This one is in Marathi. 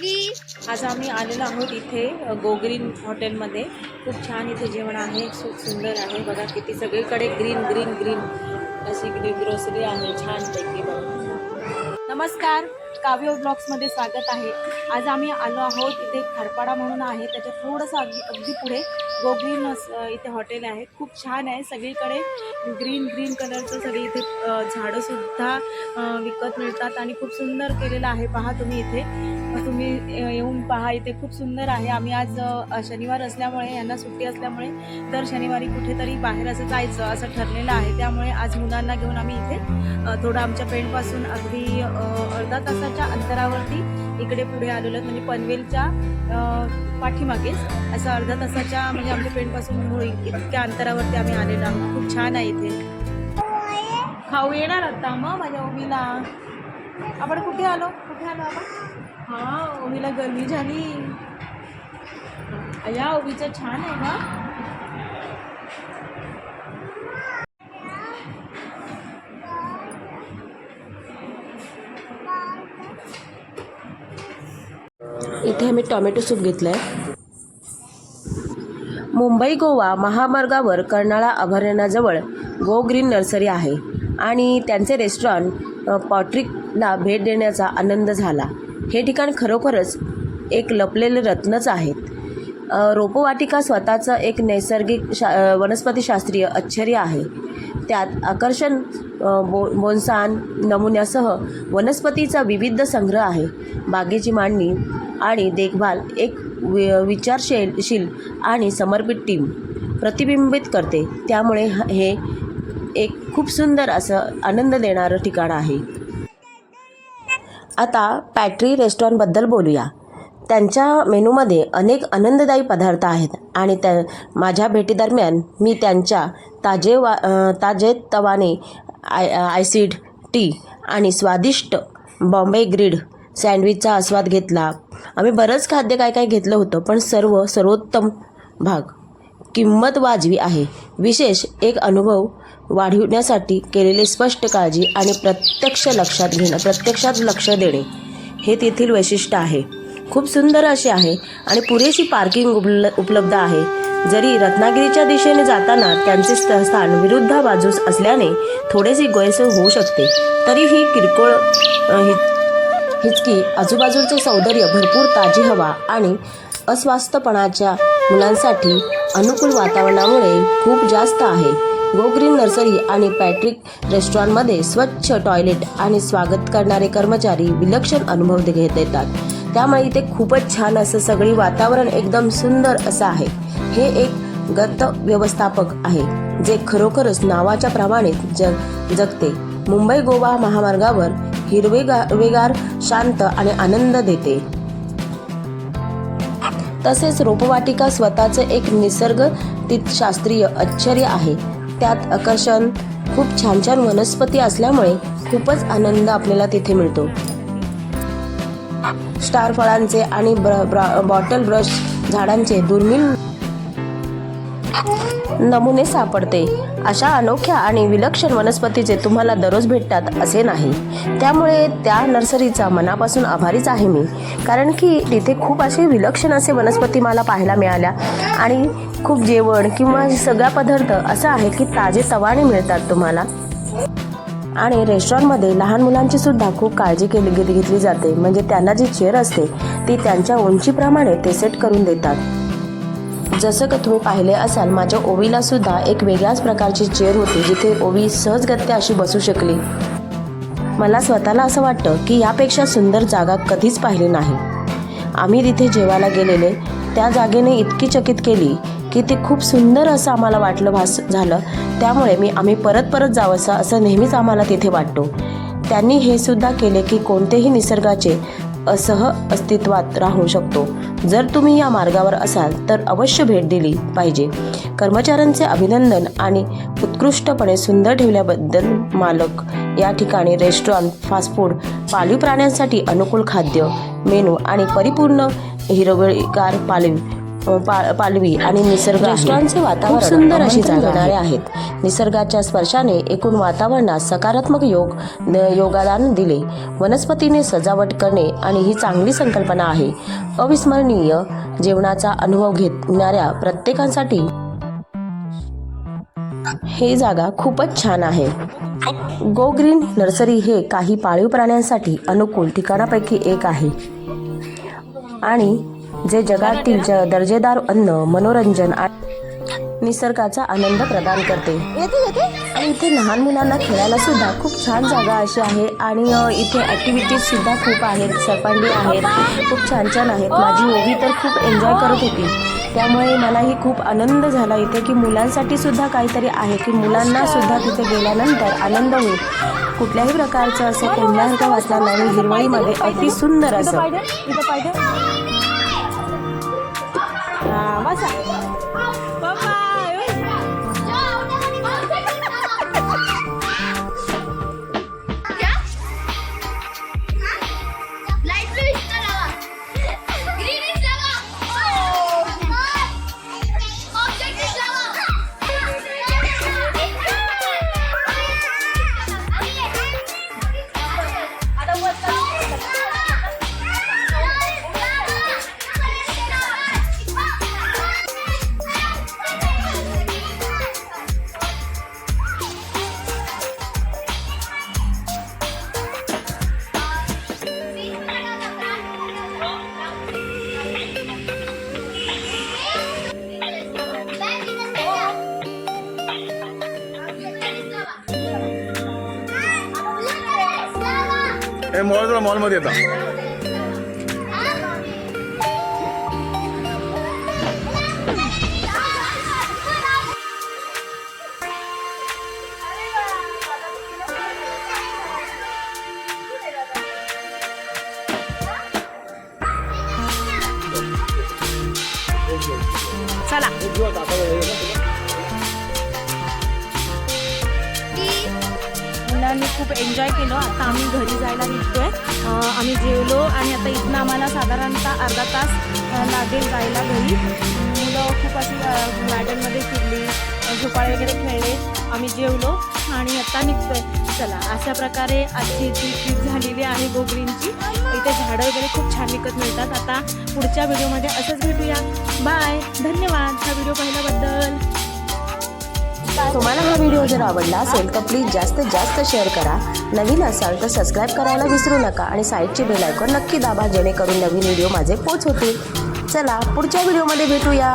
आज आम्ही आलेलो आहोत इथे गोग्रीन हॉटेलमध्ये. खूप छान इथे जेवण आहे खूप सुंदर आहे. बघा किती सगळीकडे ग्रीन ग्रीन ग्रीन अशी ग्रीन ग्रोसरी आहे छानपैकी बघा. नमस्कार. काव्य ब्लॉग्समध्ये स्वागत आहे. आज आम्ही आलो आहोत इथे खारपाडा म्हणून आहे. त्याच्या थोडंसं अगदी अगदी पुढे गोग्रीन इथे हॉटेल आहे. खूप छान आहे. सगळीकडे ग्रीन ग्रीन कलरचं सगळी इथे झाडंसुद्धा विकत मिळतात आणि खूप सुंदर केलेलं आहे. पहा तुम्ही इथे. तुम्ही येऊन पहा. इथे खूप सुंदर आहे. आम्ही आज शनिवार असल्यामुळे यांना सुट्टी असल्यामुळे दर शनिवारी कुठेतरी बाहेर असं जायचं असं ठरलेलं आहे. त्यामुळे आज मुलांना घेऊन आम्ही इथे थोडं आमच्या पेंटपासून अगदी अर्धा तास दिवसाच्या अंतरावरती इकडे पुढे आलेलो आहोत. म्हणजे पनवेलच्या पाठीमागेच. असं अर्धा तासाच्या म्हणजे आमच्या पेंटपासून होईल इतक्या अंतरावरती आम्ही आलेलो आहोत. खूप छान आहे इथे. खाऊ येणार आता मग माझ्या ओमीला. आपण कुठे आलो? कुठे आलो आपण? हां ओमीला गर्मी झाली. या ओमीचं छान आहे का इथे आम्ही टॉमॅटो सूप घेतलं आहे मुंबई गोवा महामार्गावर कर्नाळा अभयारण्याजवळ गो ग्रीन नर्सरी आहे आणि त्यांचे रेस्टॉरंट पॉट्रिकला भेट देण्याचा आनंद झाला. हे ठिकाण खरोखरच एक लपलेले रत्नच आहेत रोपवाटिका स्वतःचं एक नैसर्गिक शा वनस्पतीशास्त्रीय आश्चर्य आहे. त्यात आकर्षण बो बोन्सान नमुन्यासह वनस्पतीचा विविध संग्रह आहे. बागेची मांडणी आणि देखभाल एक वि विचारशील आणि समर्पित टीम प्रतिबिंबित करते. त्यामुळे हे एक खूप सुंदर असं आनंद देणारं ठिकाण आहे. आता पॅट्री रेस्टॉरंटबद्दल बोलूया. त्यांच्या मेनूमध्ये अनेक आनंददायी पदार्थ आहेत आणि त्या माझ्या भेटीदरम्यान मी त्यांच्या ताजे वा ताजे तवाने आय आयसिड टी आणि स्वादिष्ट बॉम्बे ग्रिड सँडविचचा आस्वाद घेतला. आम्ही बरंच खाद्य काय काय घेतलं होतं पण सर्व सर्वोत्तम भाग किंमत वाजवी आहे. विशेष एक अनुभव वाढविण्यासाठी केलेली स्पष्ट काळजी आणि प्रत्यक्ष लक्षात घेणं प्रत्यक्षात लक्ष देणे हे तेथील वैशिष्ट्य आहे. खूप सुंदर असे आहे आणि पुरेशी पार्किंग उपल उपलब्ध आहे. जरी रत्नागिरीच्या दिशेने जाताना त्यांचे स्थान विरुद्ध बाजूस असल्याने थोडेसे गैरसोय होऊ शकते तरीही किरकोळ हिचकी आजूबाजूचे सौंदर्य भरपूर ताजी हवा आणि अस्वास्थपणाच्या मुलांसाठी अनुकूल वातावरणामुळे खूप जास्त आहे. गोग्रीन नर्सरी आणि पॅट्रिक रेस्टॉरंटमध्ये स्वच्छ टॉयलेट आणि स्वागत करणारे कर्मचारी विलक्षण अनुभव घेत येतात त्यामुळे इथे खूपच छान असं सगळी वातावरण एकदम सुंदर असं आहे. हे एक गत व्यवस्थापक आहे जे खरोखरच नावाच्या प्रमाणे जग जगते. मुंबई गोवा महामार्गावर हिरवेगार शांत आणि आनंद देते. तसेच रोपवाटिका स्वतःचे एक निसर्ग शास्त्रीय आश्चर्य आहे. त्यात आकर्षण खूप छान छान वनस्पती असल्यामुळे खूपच आनंद आपल्याला तिथे मिळतो. स्टार फळांचे आणि ब्र- बॉटल ब्रश झाडांचे दुर्मिळ नमुने सापडते. अशा अनोख्या आणि विलक्षण वनस्पतीचे तुम्हाला दररोज भेटतात असे नाही. त्यामुळे त्या नर्सरीचा मनापासून आभारीच आहे मी. कारण की तिथे खूप असे विलक्षण असे वनस्पती मला पाहायला मिळाल्या. आणि खूप जेवण किंवा सगळा पदार्थ असं आहे की ताजे तवाने मिळतात तुम्हाला. आणि रेस्टॉरंटमध्ये लहान मुलांची सुद्धा खूप काळजी केली घेत- घेतली जाते. म्हणजे त्यांना जी चेअर असते ती त्यांच्या उंचीप्रमाणे ते सेट करून देतात. जसं का तुम्ही पाहिले असाल माझ्या ओवीला सुद्धा एक वेगळ्याच प्रकारची चेअर होती जिथे ओवी सहजगत्या अशी बसू शकली. मला स्वतःला असं वाटतं की यापेक्षा सुंदर जागा कधीच पाहिली नाही. आम्ही तिथे जेवायला गेलेले. त्या जागेने इतकी चकित केली की ते खूप सुंदर असं आम्हाला वाटलं भास झालं. त्यामुळे मी आम्ही परत परत जावंसं असं नेहमीच आम्हाला तिथे वाटतो. त्यांनी हे सुद्धा केले की कोणतेही निसर्गाचे असह अस्तित्वात राहू शकतो. जर तुम्ही या मार्गावर असाल तर अवश्य भेट दिली पाहिजे. कर्मचाऱ्यांचे अभिनंदन आणि उत्कृष्टपणे सुंदर ठेवल्याबद्दल मालक. या ठिकाणी रेस्टॉरंट फास्ट फूड पाळीव प्राण्यांसाठी अनुकूल खाद्य मेनू आणि परिपूर्ण हिरवळीगार पाळीव पा पालवी आणि निसर्ग रेस्टॉरंटचे वातावरण सुंदर अशी जाणारे आहेत. निसर्गाच्या स्पर्शाने एकूण वातावरणात सकारात्मक योग योगदान दिले. वनस्पतीने सजावट करणे आणि ही चांगली संकल्पना आहे. अविस्मरणीय जेवणाचा अनुभव घेणाऱ्या प्रत्येकासाठी हे जागा खूपच छान आहे. गो ग्रीन नर्सरी हे काही पाळीव प्राण्यांसाठी अनुकूल ठिकाणापैकी एक आहे. आणि जे जगातील ज दर्जेदार अन्न मनोरंजन निसर्गाचा आनंद प्रदान करते. आणि इथे लहान मुलांना खेळायला सुद्धा खूप छान जागा अशी आहे. आणि इथे ॲक्टिव्हिटीज सुद्धा खूप आहेत. सरपांडी आहेत. खूप छान छान आहेत. माझी ओवी तर खूप एन्जॉय करत होती. त्यामुळे मलाही खूप आनंद झाला इथे की मुलांसाठी सुद्धा काहीतरी आहे की मुलांना सुद्धा तिथे गेल्यानंतर आनंद होईल. कुठल्याही प्रकारचं असं कोंडल्यासारखं वाचणार नाही. हिरवळीमध्ये अति सुंदर असं. 儿子 ମୋର ମନ ମରିଯାଇଥିଲା खूप एन्जॉय केलं. आता आम्ही घरी जायला निघतोय. आहे आम्ही जेवलो आणि आता इथनं आम्हाला साधारणतः अर्धा तास लागेल जायला घरी. मुलं खूप अशी गार्डनमध्ये फिरली झोपाळे वगैरे खेळले. आम्ही जेवलो आणि आता निघतोय. चला अशा प्रकारे आजची जी ट्रीप झालेली आहे गोगरींची इथे झाडं वगैरे खूप छान विकत मिळतात. आता पुढच्या व्हिडिओमध्ये असंच भेटूया. बाय धन्यवाद. हा व्हिडिओ पण तुम्हाला हा व्हिडिओ जर आवडला असेल तर प्लीज जास्तीत जास्त शेअर करा. नवीन असाल तर सबस्क्राईब करायला विसरू नका आणि साईडची बेल आयकॉन नक्की दाबा जेणेकरून नवीन व्हिडिओ माझे पोच होतील चला पुढच्या व्हिडिओमध्ये भेटूया.